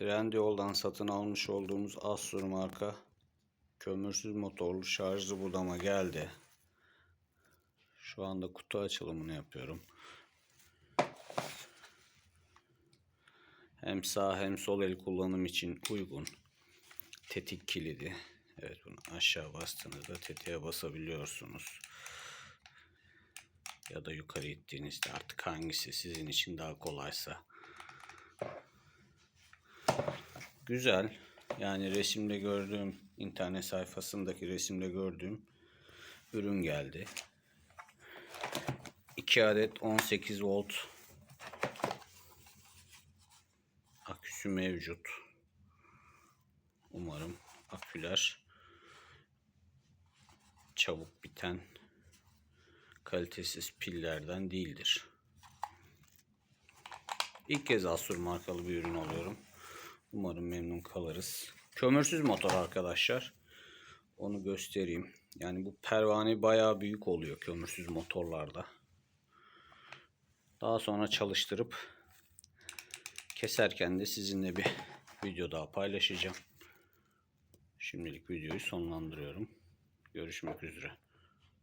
Trendyol'dan satın almış olduğumuz Assur marka kömürsüz motorlu şarjlı budama geldi. Şu anda kutu açılımını yapıyorum. Hem sağ hem sol el kullanım için uygun. Tetik kilidi. Evet bunu aşağı bastığınızda tetiğe basabiliyorsunuz. Ya da yukarı ittiğinizde artık hangisi sizin için daha kolaysa. Güzel. Yani resimde gördüğüm internet sayfasındaki resimde gördüğüm ürün geldi. 2 adet 18 volt aküsü mevcut. Umarım aküler çabuk biten kalitesiz pillerden değildir. İlk kez Asur markalı bir ürün alıyorum. Umarım memnun kalırız. Kömürsüz motor arkadaşlar. Onu göstereyim. Yani bu pervane bayağı büyük oluyor kömürsüz motorlarda. Daha sonra çalıştırıp keserken de sizinle bir video daha paylaşacağım. Şimdilik videoyu sonlandırıyorum. Görüşmek üzere.